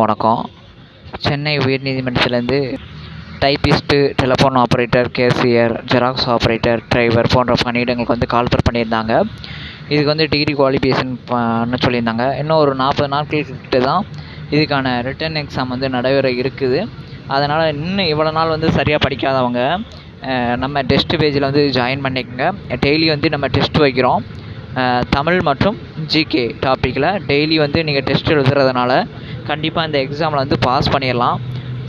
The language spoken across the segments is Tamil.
வணக்கம். Chennai உயர்நீதிமன்றத்திலேருந்து typist telephone operator cashier xerox operator driver போன்ற பணியிடங்களுக்கு வந்து கால்பர் பண்ணியிருந்தாங்க. இதுக்கு வந்து டிகிரி குவாலிஃபிகேஷன் பண்ண சொல்லியிருந்தாங்க. இன்னும் ஒரு நாற்பது நாட்கள் கிட்ட தான் இதுக்கான ரிட்டன் எக்ஸாம் வந்து நடைபெற இருக்குது. அதனால் இன்னும் இவ்வளோ நாள் வந்து சரியாக படிக்காதவங்க நம்ம டெஸ்ட் பேஜில் வந்து ஜாயின் பண்ணிக்கோங்க. டெய்லி வந்து நம்ம டெஸ்ட் வைக்கிறோம். தமிழ் மற்றும் ஜிகே டாப்பிக்கில் டெய்லி வந்து நீங்கள் டெஸ்ட் எழுதுறதுனால கண்டிப்பாக இந்த எக்ஸாமில் வந்து பாஸ் பண்ணிடலாம்.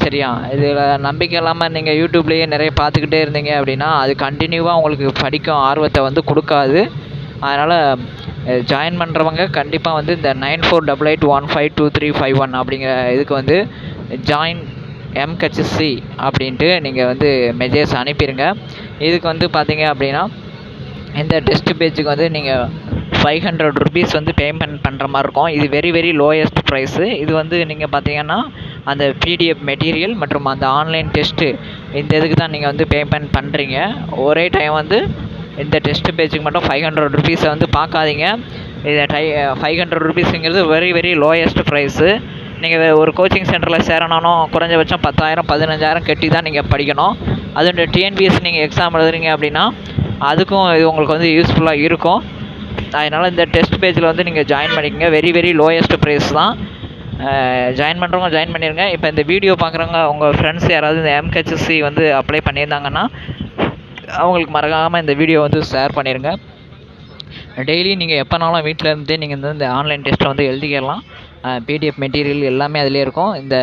சரியா? இதில் நம்பிக்கை இல்லாமல் நீங்கள் யூடியூப்லேயே நிறைய பார்த்துக்கிட்டே இருந்தீங்க அப்படின்னா அது கண்டினியூவாக உங்களுக்கு படிக்கும் ஆர்வத்தை வந்து கொடுக்காது. அதனால் ஜாயின் பண்ணுறவங்க கண்டிப்பாக வந்து இந்த nine four double eight one five two three five one அப்படிங்கிற இதுக்கு வந்து ஜாயின் எம்ஹெச்சி அப்படின்ட்டு நீங்கள் வந்து மெசேஜ் அனுப்பிடுங்க இதுக்கு வந்து பார்த்தீங்க அப்படின்னா இந்த டெஸ்ட் பேஜுக்கு வந்து நீங்கள் ஃபைவ் ஹண்ட்ரட் ருபீஸ் வந்து பேமெண்ட் பண்ணுற மாதிரி இருக்கும். இது வெரி வெரி லோயஸ்ட் ப்ரைஸு இது வந்து நீங்கள் பார்த்தீங்கன்னா அந்த பிடிஎஃப் மெட்டீரியல் மற்றும் அந்த ஆன்லைன் டெஸ்ட்டு இந்த இதுக்கு தான் நீங்கள் வந்து பேமெண்ட் பண்ணுறீங்க ஒரே டைம் வந்து இந்த டெஸ்ட் பேஜுக்கு மட்டும் ஃபைவ் ஹண்ட்ரட் ருபீஸை வந்து பார்க்காதீங்க இது டை ஃபைவ் ஹண்ட்ரட் ருபீஸுங்கிறது வெரி வெரி லோயஸ்ட் ப்ரைஸு நீங்கள் ஒரு கோச்சிங் சென்டரில் சேரணும் குறைஞ்சபட்சம் பத்தாயிரம் பதினஞ்சாயிரம் கட்டி தான் நீங்கள் படிக்கணும். அதுவும் டிஎன்பிஎஸ் நீங்கள் எக்ஸாம் எழுதுறீங்க அப்படின்னா அதுக்கும் இது உங்களுக்கு வந்து யூஸ்ஃபுல்லாக இருக்கும். அதனால் இந்த டெஸ்ட் பேஜில் வந்து நீங்கள் ஜாயின் பண்ணிக்கங்க. வெரி வெரி லோயஸ்ட் ப்ரைஸ் தான். ஜாயின் பண்ணுறவங்க ஜாயின் பண்ணிடுங்க இப்போ இந்த வீடியோ பார்க்குறவங்க உங்கள் ஃப்ரெண்ட்ஸ் யாராவது இந்த எம்ஹெச்எஸ்சி வந்து அப்ளை பண்ணியிருந்தாங்கன்னா அவங்களுக்கு மறக்காமல் இந்த வீடியோ வந்து ஷேர் பண்ணிடுங்க டெய்லி நீங்கள் எப்போனாலும் வீட்டில் இருந்தே நீங்கள் வந்து இந்த ஆன்லைன் டெஸ்ட்டை வந்து எழுதிக்கலாம். பிடிஎஃப் மெட்டீரியல் எல்லாமே அதிலே இருக்கும். இந்த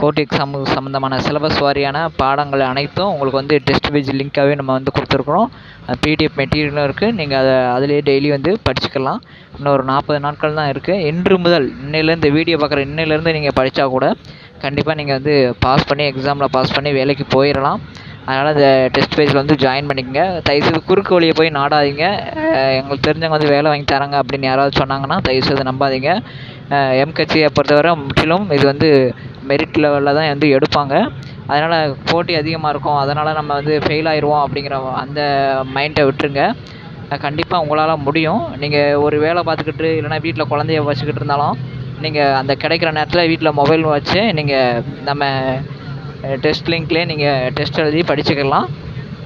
கோர்ட் எக்ஸாம் சம்மந்தமான சிலபஸ் வாரியான பாடங்கள் அனைத்தும் உங்களுக்கு வந்து டெஸ்ட் பேஜ் லிங்க்காகவே நம்ம வந்து கொடுத்துருக்குறோம். பிடிஎஃப் மெட்டீரியலும் இருக்குது நீங்கள் அதை அதிலே டெய்லி வந்து படிச்சுக்கலாம். இன்னும் ஒரு நாற்பது நாட்கள் தான் இருக்குது இன்று முதல் இன்னையிலேருந்து வீடியோ பார்க்குற இன்னையிலேருந்து நீங்கள் படித்தா கூட கண்டிப்பாக நீங்கள் வந்து பாஸ் பண்ணி எக்ஸாமில் பாஸ் பண்ணி வேலைக்கு போயிடலாம் அதனால் இந்த டெஸ்ட் பேஜில் வந்து ஜாயின் பண்ணிக்கங்க. தயவுசெய்து குறுக்கு வழியை போய் நாடாதீங்க. எங்களுக்கு தெரிஞ்சவங்க வந்து வேலை வாங்கி தராங்க அப்படின்னு யாராவது சொன்னாங்கன்னா தயவுசெய்து நம்பாதீங்க. எம்கட்சியை பொறுத்தவரை முற்றிலும் இது வந்து மெரிட் லெவலில் தான் வந்து எடுப்பாங்க. அதனால் போட்டி அதிகமாக இருக்கும். அதனால் நம்ம வந்து ஃபெயில் ஆயிடுவோம் அப்படிங்கிற அந்த மைண்டை விட்டுருங்க. கண்டிப்பாக உங்களால் முடியும். நீங்கள் ஒரு வேலை பார்த்துக்கிட்டு இல்லைனா வீட்டில் குழந்தைய வச்சுக்கிட்டு இருந்தாலும் நீங்கள் அந்த கிடைக்கிற நேரத்தில் வீட்டில் மொபைல் வச்சு நீங்கள் நம்ம டெஸ்ட் லிங்க்லேயே நீங்கள் டெஸ்ட் எழுதி படிச்சுக்கலாம்.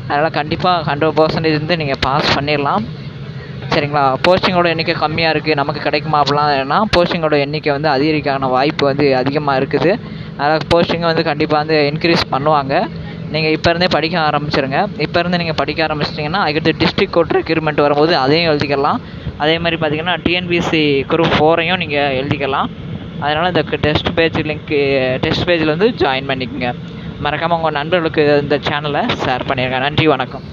அதனால் கண்டிப்பாக ஹண்ட்ரட் பர்சன்டேஜ் வந்து நீங்கள் பாஸ் பண்ணிடலாம். சரிங்களா? போஸ்டிங்கோட எண்ணிக்கை கம்மியாக இருக்குது நமக்கு கிடைக்குமா அப்படிலாம்னா போஸ்டிங்கோட எண்ணிக்கை வந்து அதிகரிக்கான வாய்ப்பு வந்து அதிகமாக இருக்குது. அதனால் போஸ்டிங்கை வந்து கண்டிப்பாக வந்து இன்க்ரீஸ் பண்ணுவாங்க. நீங்கள் இப்போ இருந்தே படிக்க ஆரம்பிச்சிருங்க. இப்போ இருந்து நீங்கள் படிக்க ஆரம்பிச்சிட்டிங்கன்னா அதுக்கடுத்து டிஸ்ட்ரிக் கோர்ட் ரெக்யூர்மெண்ட் வரும்போது அதையும் எழுதிக்கலாம். அதே மாதிரி பார்த்திங்கன்னா டிஎன்பிஎஸ்சி குரூப் ஃபோரையும் நீங்கள் எழுதிக்கலாம். அதனால் இந்த டெஸ்ட் பேஜ் லிங்க்கு டெஸ்ட் பேஜில் வந்து ஜாயின் பண்ணிக்கோங்க. மறக்காமல் உங்கள் நண்பர்களுக்கு இந்த சேனலை ஷேர் பண்ணிடுங்க நன்றி வணக்கம்.